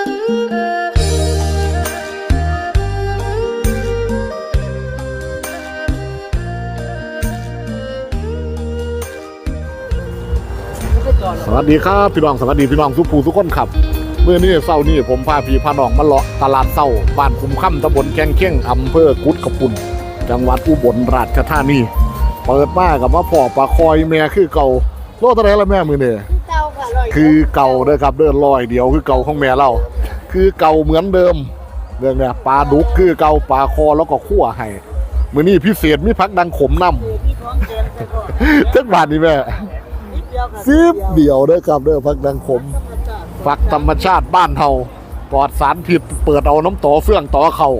สวัสดีครับพี่น้องสวัสดีพี่น้องทุกผู้ทุกคนครับเมื่อนี้เศร้านี้ผมพาพี่พาน้องมาเลาะตลาดเศร้าบ้านคุ้มค่ำตำบลแกงเข่งอำเภอกุดกระปุนจังหวัดอุบลราชธานีเปิดมากับว่าพ่อปลาคอยแม่คือเก่าโลเท่าไรละแม่มือเนี่ย คือเก่าเด้อครับเดินลอยเดียวคือเก่าของแม่เรา คือเก่าเหมือนเดิมเรื่องเนี้ยปลาดุกคือเก่าปลาคอแล้วก็คั่วให้มื้อนี้พิเศษมีพักดังขมน้ำคือที่ท้องเกินไปก่อนเท่าบาทนี่แม่ซิบเดียวเด้อครับเด้อพักดังขมฝักธรรมชาติบ้านเฮาปลอดสารพิษเปิดเอาน้ำต่อเฟื่องต่อเขา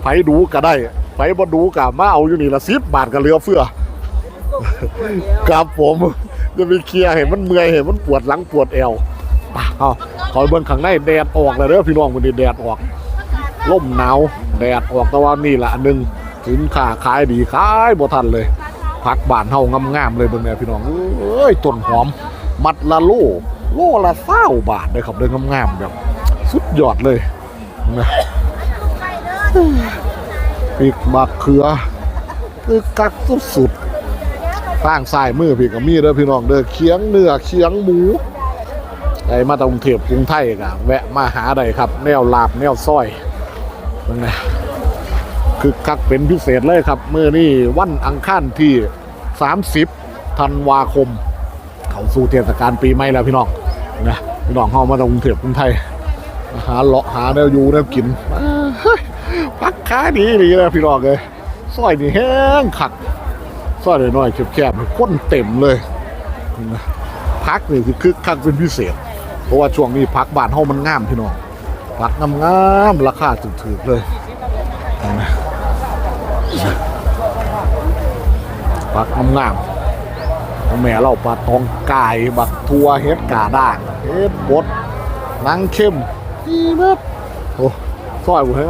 ไผดูก็ได้ไผบ่ดูก็มาเอาอยู่นี่ละสิบบาทก็เหลือเฟือครับผม จะไปเคลียร์เห็นมันเมื่อยเห็นมันปวดหลังปวดเอวไปเอาขอยเบิ่งข้างในแดดออกแล้วเด้อพี่น้องมื้อนี้แดดออกลมหนาวแดดออกแต่ว่านี่แหละอันหนึ่งสินค้าขายดีขายบ่ทันเลยผักบานเฮางามๆเลยเบิ่งแม่พี่น้องเอ้ยต้นหอม มัดละโลโลละเศร้าบาทเลยครับเดินงามๆแบบสุดยอดเลยนะปีกบักเขือคือกักสุดๆ ข้างซ้ายมือพี่ก็มีเด้อพี่น้องเด้อเคียงเนื้อเคียงหมูไอ้มาตากรุงเทพกรุงไทยก็แวะมาหาได้ครับ แนวลาบแนวซอยนั่นนะคือคักเป็นพิเศษเลยครับเมื่อนี่วันอังคารที่ 30ธันวาคม เขาสู่เทศกาลปีใหม่แล้วพี่น้องนะพี่น้องเข้ามาจากรุงเทพกรุงไทยหาเลาะหาแนวอยู่แนวกินพักค้าดีดีเลยพี่น้องเลยซอยนี่แห้งขัด ซอยน้อยๆแคบๆก้นเต็มเลยนะพักนี่คือคึกคักเป็นพิเศษ เพราะว่าช่วงนี้พักบ้านเฮามันงามพี่น้องพักงามๆราคาถูกๆเลยนะพักงามๆแม่เราปลาตองกายบักทัวเฮ็ดกาด่างเฮ็ดบดนังเข้มนี่เบิดโอ้ซอยบุเฮ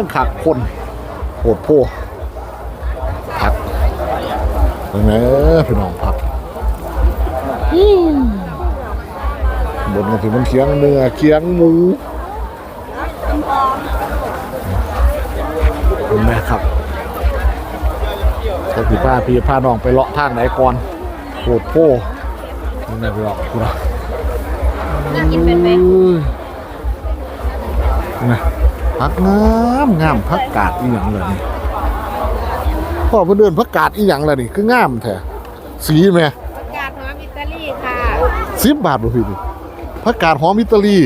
งขักคนโหดโพผัก เป็นไงพี่น้องผักอื้อบนกันถึงมันเคียงเนื้อเคียงหมูเห็นไหมครับก็คือพาพี่พาน้องไปเลาะทางไหนก่อนโคตรโพนี่นะพี่น้องคุณนะน่ากินเป็นไหมนะพักงามงามพักกาดอีหยังเลยนี่ พ่อเพื่นเดินพักกาดอีหยังเลยนี่คืองามแท้สีไหมกาดหอมอิตาลีค่ะสิบบาทบ่พี่นี่พักกาดหอมอิตาลี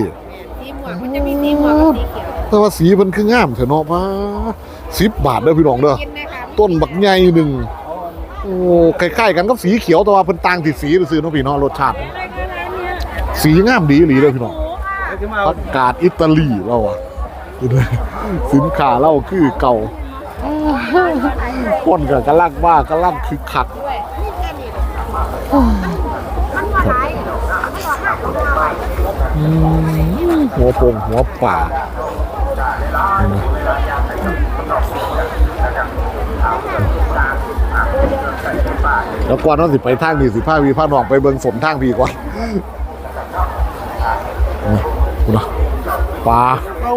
สีหมวกมันจะมีสีหมวกกับสีเขียวแต่ว่าสีมันคืองามแท้เนาะป้าสิบบาทเด้อพี่น้องเด้อกินนะคะต้นบักใหญ่หนึ่งโอ้คล้ายๆกันกับสีเขียวแต่ว่าเพิ่นต่างที่สีซื่อๆเนาะพี่เนาะรสชาติ สีงามดีอีหลีเลยพี่น้องประกาศอิตาลีเราอะสินค้าเราคือเก่า คนกับกระลักว่ากระลักคือขักหัวโปงหัวป่าแล้วก่อนต้องสิไปทางนี้สิผ้าวีผ้าหนองไปเบิ่งสมทางพีก่อนคุณนะปลาเอ้า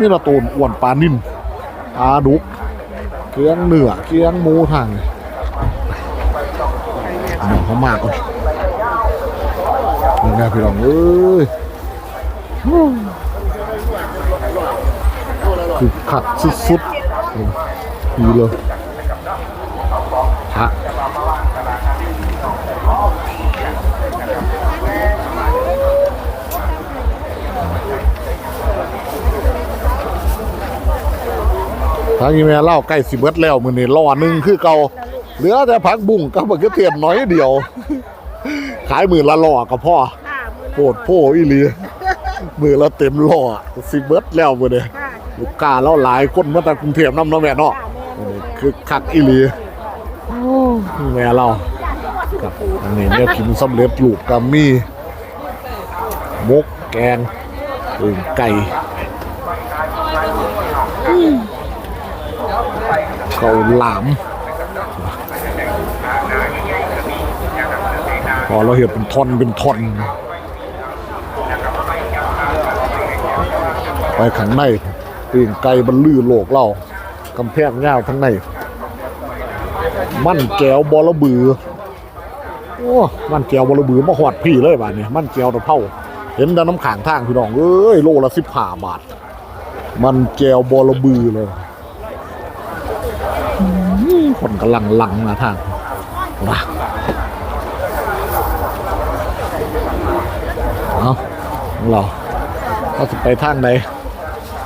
มีละตูนอ้วนปลานิ่มปลาดุก เคียงเหนือเกียงหมูทางหนี่เอเขามากเลยนี่นะพี่น้องเอ้ยคือขัดสุดๆดีเลย ทางนี้แม่เล่าใกล้สิเบิดแล้วมือนี่ล่อหนึ่งคือเก่าเหลือแต่พักบุ้งกับบักเกเทียนน้อยเดียว ขายมือละล่อกับพ่อค่ะมือโปดโพอีหลีมือเราเต็มล่อสิเบิดแล้วมือเนี่ยค่ะลูกค้าเราหลายคนมาจากกรุงเทพน้ำเนาะแม่เนาะมื้อนี้คือคักอีหลีแม่เรากับอันนี้เนี่ยกินสำเร็จรูปกัมีมกแกงอึ่งไก่ ข้าหลาม พอเราเห็นเป็นทอนเป็นทอนไปข้างในปีงไก่บรรลือโลกเรากำแพงยาทั้งใน มันแก้วบอระบือโอ้มันแก้วบอระบือมาหอดพี่เลยบาดนี้มันแก้วตะเภาเห็นแต่น้ำขางทางพี่น้องเอ้ยโลละสิบห้าบาท มันแก้วบอระบือเลย คนกำลังลังมาทางนะเอาของเราเราจะไปทางไหน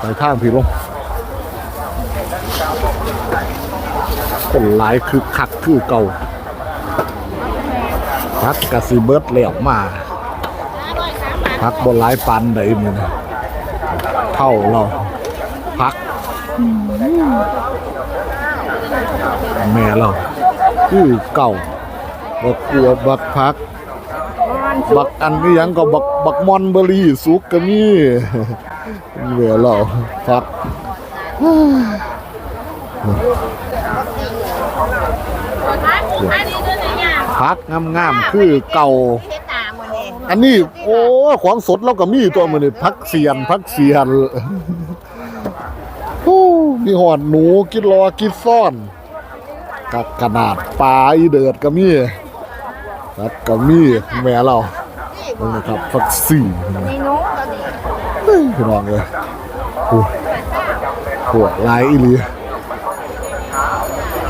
ไปทางพี่ลงคนหลายคือคักคือเก่าพักกะสิเบิดแล้วมาพักบนหลายปันใดมันเท่าเราพัก แม่เราคือเก่าบักกลัวบักพัก บักอันนี้ยังก็บักบักมอนเบอรี่สุกก็มีแม่เราพักพักงามๆคือเก่าเฮ็ดตามมื้อนี้อันนี้โอ้ของสดเราก็มีตัวมันนี่พักเสียนพักเสียนโอ้มีหอดหนูกินรอกินซ่อน กับขนาดปลาอีเดือดก็มีครับก็มีแม่เรานี่นะครับพักสี่มีหนูตัวนี้เฮ้ยพี่น้องเลยโอ้ปวดลายอีหลี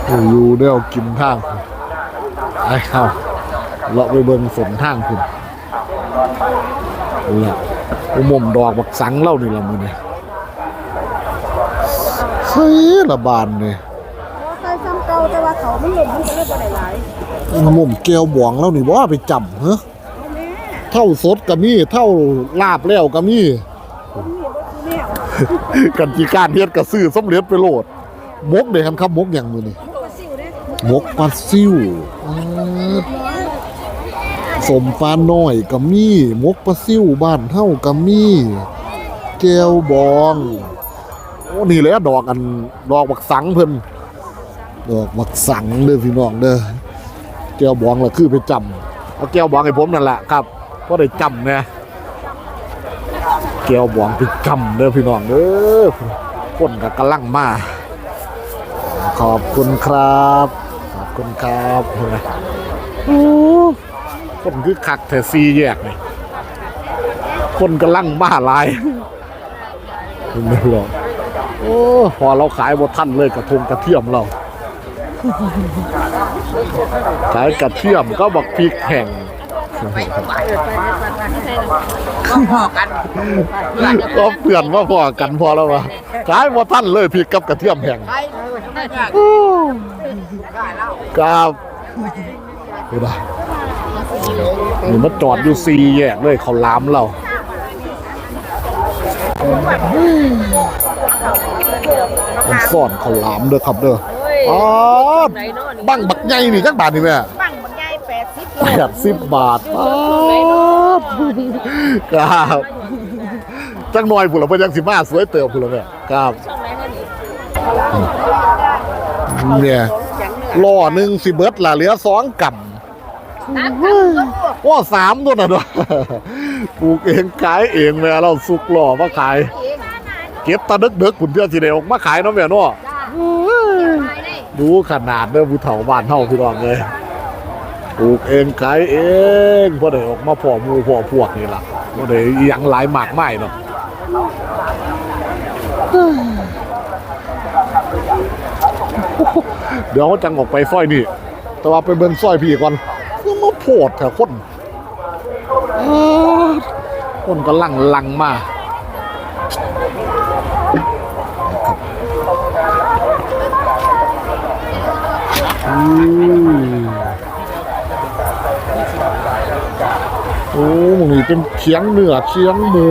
โอ้อยู่เดี๋ยวกินทางไอ้เข้าเลาะไปเบิ่งฝนทางคุณนี่ละอุโมงดอกบักสังเล่านี่ละมือนี่ยเฮ้ยละบานเนี่ยาแต่ว่าเขามันหล่นมันก็เลยบ่ได้หลายอุโมงค์แก้วบวงเล่านี่ว่าไปจำเหรอเท่าสดก็มีเท่าลาบแล้วก็มีกันจีการเฮ็ดกระซื้อสำเร็จไปโหลดมกเด้ครับครับมกอย่างมือนี่มกปลาซิวอ่าสมปลาน้อยก็มีมกปลาซิวบ้านเฮาก็มีแก้วบอง โอ้นี่แหละดอกอันดอกบักสังเพิ่น ดอกบักสังเด้อพี่น้องเด้อแก้วบองละคือไปจำเอาแก้วบองให้ผมนั่นแหละครับก็ได้จำเนี่ยแก้วบวงไปกำเด้อพี่น้องเด้อคนกับกำลังมาขอบคุณครับ ขอบคุณครับโอ้คนคือคักแต่ซีแยกนี่คนกำลังมาลายไม่หรอกโอ้พอเราขายบทันเลยกระทงกระเทียมเรา ขายกระเทียมก็บอกพริกแห้งพอกันก็เพื่อนว่าพอกันพอแล้ววะขายบ่ทันเลยพริกกับกระเทียมแห้งไปครับดูนะนี่มันจอดอยู่ซีแยกเลยเขาล้ามเรามันซ่อนเขาล้ามเด้อครับเด้อ อ๋อบังบักใหญ่นี่จักบาทนี่แม่บังบักใหญ่80โลแปดสิบบาทป๊าบครับจังหน่อยพุ่นละเพิ่นยังสิมาสวยเติบพุ่นละแม่ครับเนี่ยล้อหนึ่งสิเบิดละเหลือสองกำน้ำกันก็พวกว่าสามตัวน่ะเนาะปลูกเองขายเองแม่เราสุกหล่อมาขายเองเก็บตาดึกดึกๆคุณเพื่อนสิเดออกมาขายเนาะแม่เนาะ จ้าไปได้ดูขนาดเด้อผู้เฒ่าบ้านเฮาพี่น้องเลยปลูกเองขายเองบ่ได้ออกมาพ่อมูพ่อพวกนี่ล่ะบ่ได้อิหยังหลายมากมายเนาะเดี๋ยวจังออกไปซอยนี่ แต่ว่าไปเบิ่งซอยพี่ก่อนคือมาโพดแถวคนอ้าวคนก็ลังลังมา อืมโอ้มึงนี่เป็นเคียงเนื้อเคียงหมู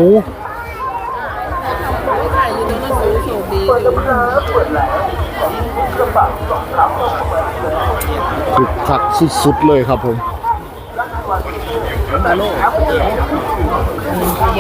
คึกคักสุดๆเลยครับผมเ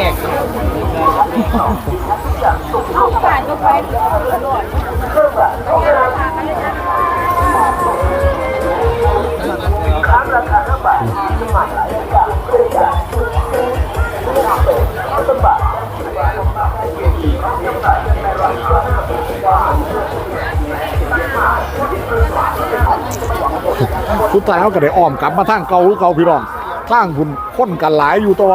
สุดท้ายเขาก็ได้อ้อมกลับมาทางเก่าหรือเก่าพี่รองทางคุณค้นกันหลายอยู่ตัว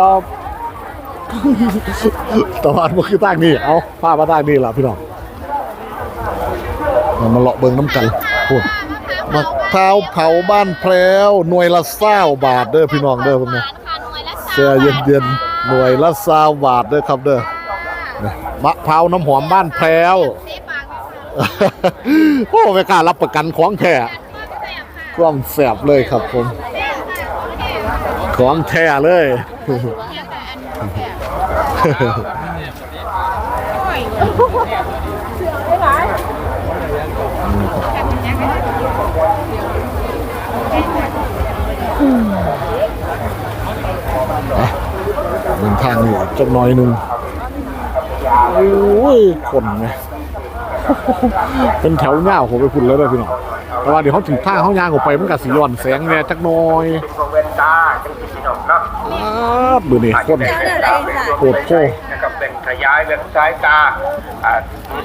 ตอนมันคือทางนี้เอาผ้ามาทางนี้ละพี่รองมันเลาะเบิงน้ำกันพูดมา พร้าวเผาบ้านแพรวหน่วยละเศร้าบาทเด้อพี่น้องเด้อพวกนี้แช่เย็นๆหน่วยละซาวบาทเด้อครับเด้อนี่มะพร้าวน้ำหอมบ้านแพรวโอ้ไม่กล้ารับประกันของแท้ความแสบเลยครับผม ของแท้เลย เดินทางนี่จักหน่อยหนึ่งโอ้ยคนไงเป็นแถวเงาวผมไปพุ่นแล้วเลยพี่น้องแต่ว่าเดี๋ยวเขาถึงท่างเขายางออกไปมันกับสีย้อนแสงเนี่ยจักหน่อยเป็นเวนตาจังสิพี่น้องเนาะอ้าบดูนี่คนโคตรโคตรนะครับเป็นขยายเว็บสายตาอ่า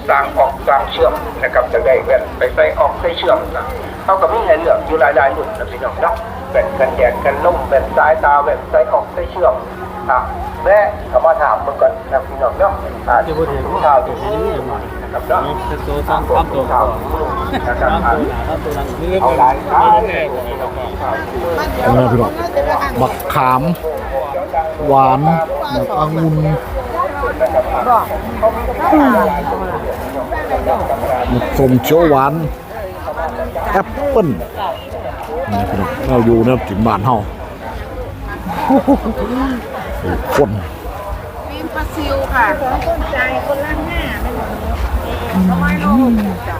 สร้างออกสร้างเชื่อมนะครับจะได้เว็บไปใส่ออกใส่เชื่อมนะ เขาก็มีให้เลือกอยู่หลายๆรุ่นนะพี่น้องเนาะเป็นกันแยกกันนุ่มเป็นสายตาเว็บใส่ออกใส่เชื่อมอะแม่เขามาถามมาก่อนนะพี่น้องเนาะอ่าที่พูดถึงข่าวที่นี่นะครับเนาะเป็นตัวสร้งความตัวข่าก่วนะครับอ่าถ้าตัวนั้นเรื่องเอาหลายข่าวแน่เอาไงพี่น้องบักขามหวานบักองุ่นบักสมเขียวหวาน แอปเปิ้ลนี่พี่น้องเราอยู่เนี่ยกินบ้านเฮาโอ้โหคนมีปลาซิวค่ะต้นใจคนละห้าไม่หมดร้อยโลจ้ะ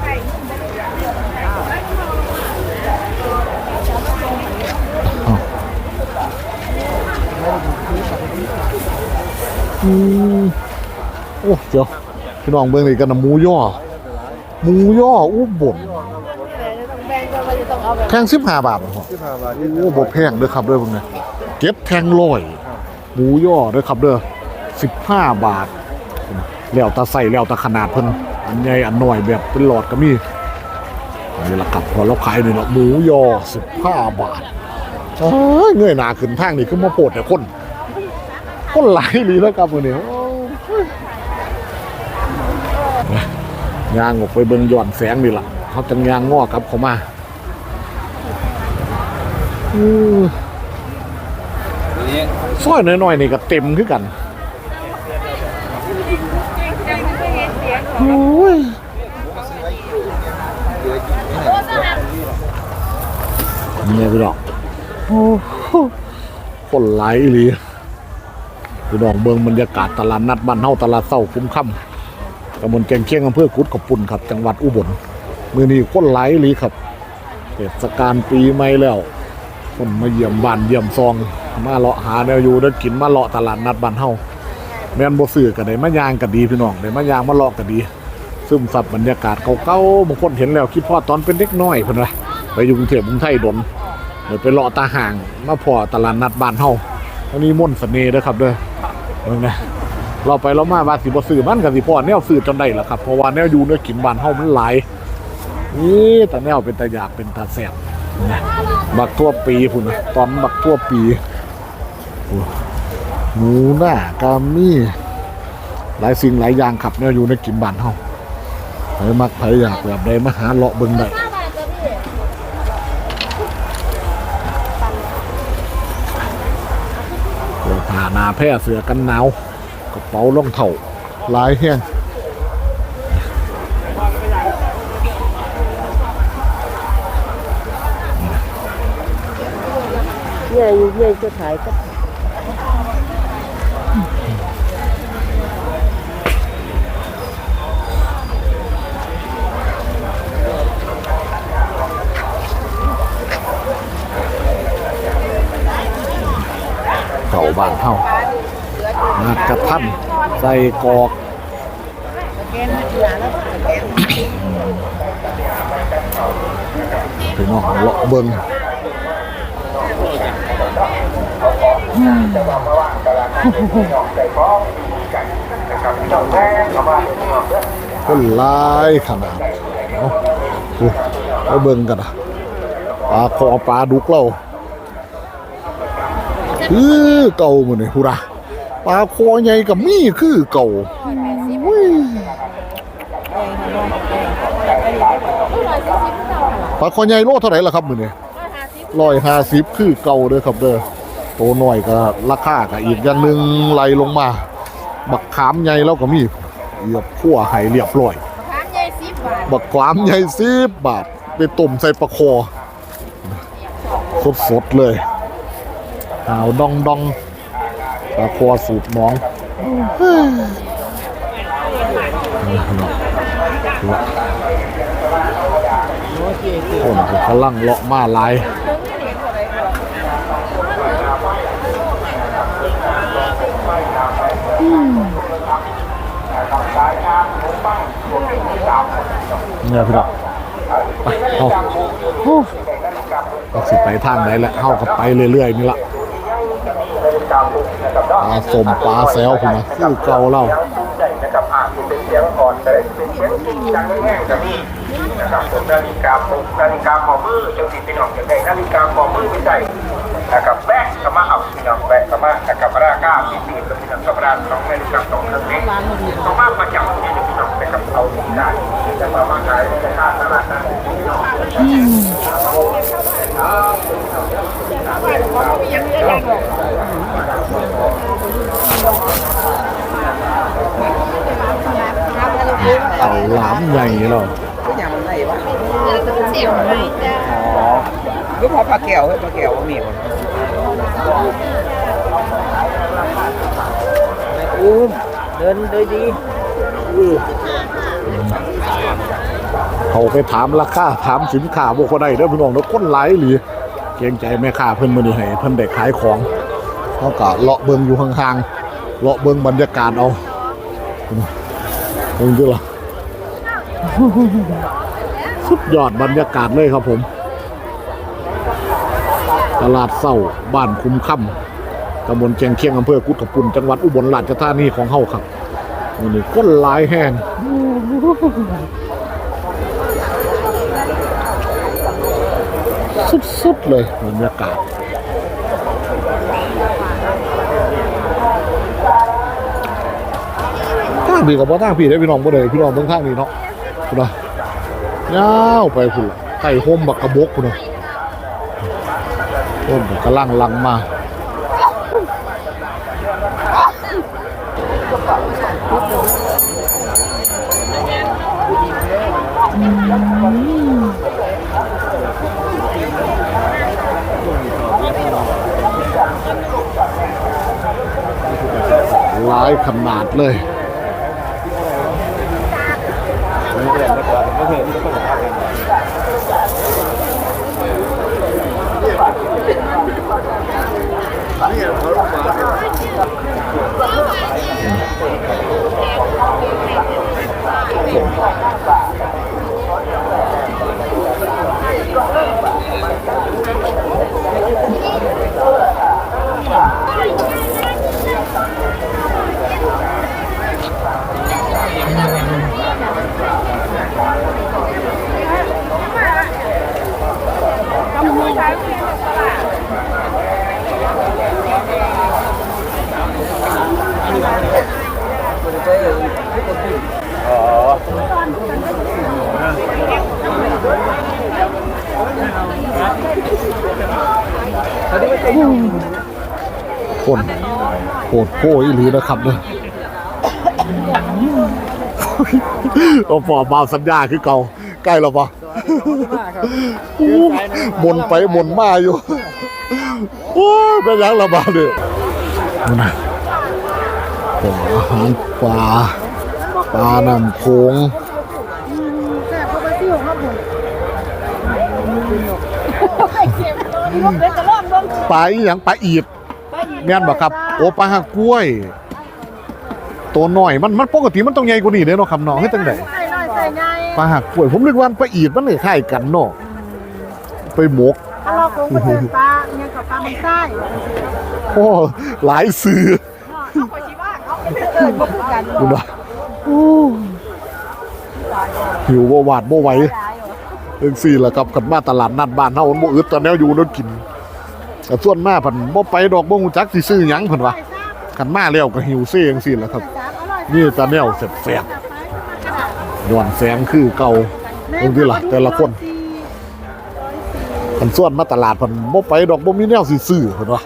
อืมโอ้เดี๋ยวพี่น้องเบิ่งนี่กันนะหมูย่อหมูย่ออู้บ่น แบบแทงสิบห้าบาทเหรอพ่อโอ้บ่แพงเด้อครับเด้อพวกนี้เก็บแทงร้อยหมูย่อเด้อครับเด้อสิบห้าบาท แล้วแตาใส่แล้วแตาขนาดเพิ่นอันใหญ่อันน้อยแบบเป็นหลอดก็มีนี่ละครับพอเราขายนี่เนาะหมูย่อสิบห้าบาทเอ้ยเงยหน้าขึ้นทางนี่คือมาโปรดแต่คนคนหลายลีแล้วครับมื้อนี้โอ้ยย่างออกไปเบิ่งย้อนแสงนี่ล่ะเขาจังย่างง้อกลับเข้ามาอือนี้ ซอยน้อยๆนี่ก็เต็มคือกันโอ้ยเนี่ยพี่ดอกโอ้โหคนหลายอีหลีพี่ดอกเบิงบรรยากาศตลาดนัดบ้านเฮาตลาดเศร้าคุ้มค่ำตำบลแกงเคียงอำเภอกุดขอบปุ่นครับ จังหวัดอุบลมือนี้คนหลายอีหลีครับเทศกาลปีใหม่แล้ว คนมาเยี่ยมบ้านเยี่ยมซอง มาเลาะหาแนวอยู่ได้กินมาเลาะตลาดนัดบ้านเฮาแม่นบ่ซื้อก็ได้มายางก็ดีพี่น้องได้มายางมาเลาะก็ดี ซึมซับบรรยากาศเก่าๆบางคนเห็นแล้วคิดพอตอนเป็นเด็กน้อยเพิ่นว่าไปอยู่กรุงเทพกรุงไทยดนเดี๋ยวไปเลาะตาห่างมาพอตลาดนัดบ้านเฮาอันนี้มนต์เสน่ห์เด้อครับเด้อเบิ่งนะเราไปเรามาว่าสิบ่ซื้อมันก็สิพอแนวซื้อจนได้ล่ะครับเพราะว่าแนวอยู่แนวกินบ้านเฮามันหลายนี่แต่แนวเป็นตาอยากเป็นตาแซ่บ บักทั่วปีพุ่นนะตอนบักทั่วปีหมูหน้ากามี่หลายสิ่งหลายอย่างขับเนี่ยอยู่ในกินบ้านเฮาใครมักใครอยากแบบใดมาหาเลาะเบิ่งได้ผ้าหนาแพร่เสือกันหนาวกระเป๋ารองเท้าลายแห้ง เนี่ยอยู่เนี่ยจะขายก็เก่าบ้านเฮามากระทันใส่กรอกแกนมาทีหลัง แล้วแกนพี่น้องเลาะเบิ่งต้องแท้เขามาพี่น้องเด้อคนลายขนาดเอาเบิ่งกันอะปลาคอปลาดุกเราคือเก่าเหมดเลยฮูระปลาคอใหญ่กับมีคือเก่าปลาคอใหญ่โลเท่าไหร่ล่ะครับมือนี้ร้อยห้าสิบคือเก่าเด้อครับเด้อ โตหน่อยก็ราคาก็อีกอย่างหนึ่งไล่ลงมา บักขามใหญ่แล้วก็มีเหยียบขั่วไห้เรียบร้อยทานใหญ่สิบบาทบักขามใหญ่สิบบาทไปต้มใส่ปลาคอสดๆเลยหาวดองดองปลาคอสูตรน้องคนก็กำลังเลาะมาหลาย เนี่ยพี่น้องไปเอาก็สิไปทางไหนแหละเข้าก็ไปเรื่อยๆนี่ละปลาสมปลาแซวผมนะคือเก่าเล่านะครับอาจจะเป็นเสียงก่อนแต่เป็นเสียงจริงจังแง่ๆกับนี่นะครับผมนาฬิกาปลุกนาฬิกาขอมือจังสิพี่น้องจะไดนาฬิกาขอมือไม่ใส่ นะครับแบกกระมาเอาพี่น้องแบกกระมานะครับราคาพี่พี่กับพี่น้องกับร้านสองนาฬิกาสองนาฬิกาต้องมาประจำที่พี่น้องนะครับเอาที่ได้จะมามาขายในราคาตลาดนั้นพี่น้องเขาหลามใหญ่เราเสียวไหมจ้าก็พอปลาแก้วเฮ้ยปลาแก้วมีคน อุ้มเดินโดยดีเขาไปถามราคาถามสินค้าบ่คนใดเด้อพี่น้องเด้อคนหลายอีหลีเกรงใจแม่ค้าเพิ่นมื้อนี้ให้เพิ่นได้ขายของเขาก็เลาะเบิงอยู่ห่างๆเลาะเบิงบรรยากาศเอาเบิ่งดูล่ะสุดยอดบรรยากาศเลยครับผม ตลาดเศร้าบ้านคุ้มค่ำตำบลแจงเคียงอำเภอกุดกระปุ่นจังหวัดอุบลราชธานีของเฮาครับวันนี้นหลายแห่งสุดๆเลยบรรยากาศทางดีกับว่าทางพี่ได้พี่น้องบ่ได้พี่น้องเบิ่งทางนี้เนาะคุณนะยาวไปคุณไก่โฮมบักกระบกคุณนะ โฮมกระลังลังมาหลายขนาดเลย Thank you. คนโหดโพอีหลีนะครับเนี่ยเราปอบบาวสัญญาคือเก่าใกล้แล้วปะบนไปบนมาอยู่โอ้ยเป็นยังระบาดเลยนะผมอาหารปลาปลาน้ำโขงแซ่บเข้าไปซิ่วครับผมเค็มตัวนี้เด็กจะร้อนบ้าง ปลาอีหยังปลาอีดแม่นบ่ครับ โอ้ปลาหักกล้วย ตัวหน่อยมันมันปกติมันต้องใหญ่กว่านี้เด้เนาะครับน้องให้ตั้งแต่ใส่หน่อยใส่ไงปลาหักกล้วยผมนึกว่าปลาอีดมันคล้ายๆกันเนาะไปหมกถ้าเราคงไปเจอปลาเนี่ยกับปลามันไส้โอ้หลายซื้อเขาไปชิบ้าเขาไม่เกิดมาพูดกันดูนะหิวบ่หวาดบ่ไหวเรื่องสี่แหละครับกันมาตลาดนัดบ้านเฮามันบ่อึดตอนแนวอยู่แนวกิน แต่ส่วนมากเพิ่นบ่ไปดอกบ่ฮู้จักสิซื้อหยังเพิ่นว่าคันมาแล้วก็หิวเซ่จังซี่แหละครับ นี่ตาแนวแซ่บๆย้อนแสงคือเก่าตรงที่ล่ะแต่ละคนมันส่วนมาตลาดเพิ่นบ่ไปดอกบ่มีแนวสิซื้อเพิ่นว่า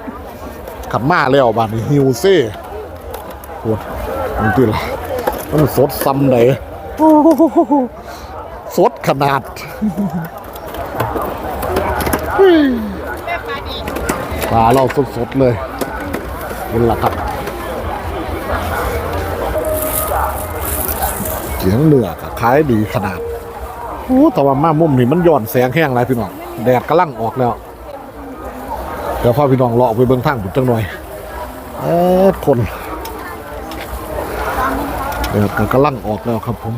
คันมาแล้วบัดนี้หิวเซ่โอ้ตรงที่ล่ะมันสดซ้ำใดโอ้โหสดขนาด ปลาเราสดๆเลยนี่แหละครับเสียงเหนือกขายดีขนาดโอ้แต่ว่ามามุมนี่มันย้อนแสงแห้งไรพี่น้องแดดกำลังออกแล้วเดี๋ยวพ่อพี่น้องเลาะอไปเบื้องทางบุญจังหน่อยเออคนแดดก็กำลังออกแล้วครับผม